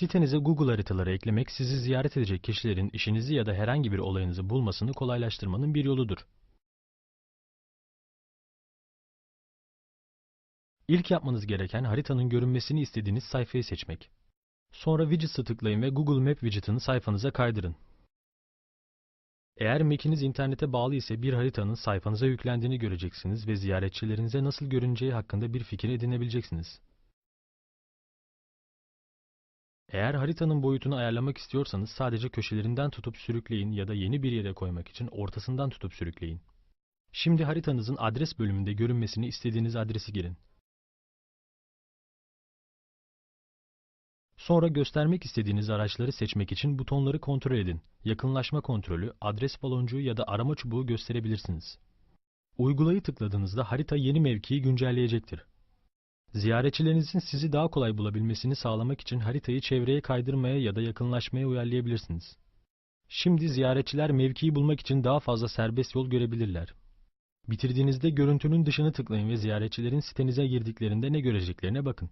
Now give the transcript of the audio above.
Sitenize Google haritaları eklemek sizi ziyaret edecek kişilerin işinizi ya da herhangi bir olayınızı bulmasını kolaylaştırmanın bir yoludur. İlk yapmanız gereken haritanın görünmesini istediğiniz sayfayı seçmek. Sonra Widgets'a tıklayın ve Google Map widget'ını sayfanıza kaydırın. Eğer Mac'iniz internete bağlı ise bir haritanın sayfanıza yüklendiğini göreceksiniz ve ziyaretçilerinize nasıl görüneceği hakkında bir fikir edinebileceksiniz. Eğer haritanın boyutunu ayarlamak istiyorsanız sadece köşelerinden tutup sürükleyin ya da yeni bir yere koymak için ortasından tutup sürükleyin. Şimdi haritanızın adres bölümünde görünmesini istediğiniz adresi girin. Sonra göstermek istediğiniz araçları seçmek için butonları kontrol edin. Yakınlaşma kontrolü, adres baloncuğu ya da arama çubuğu gösterebilirsiniz. Uygulayı tıkladığınızda harita yeni mevkiyi güncelleyecektir. Ziyaretçilerinizin sizi daha kolay bulabilmesini sağlamak için haritayı çevreye kaydırmaya ya da yakınlaşmaya uyarlayabilirsiniz. Şimdi ziyaretçiler mevkiyi bulmak için daha fazla serbest yol görebilirler. Bitirdiğinizde görüntünün dışını tıklayın ve ziyaretçilerin sitenize girdiklerinde ne göreceklerine bakın.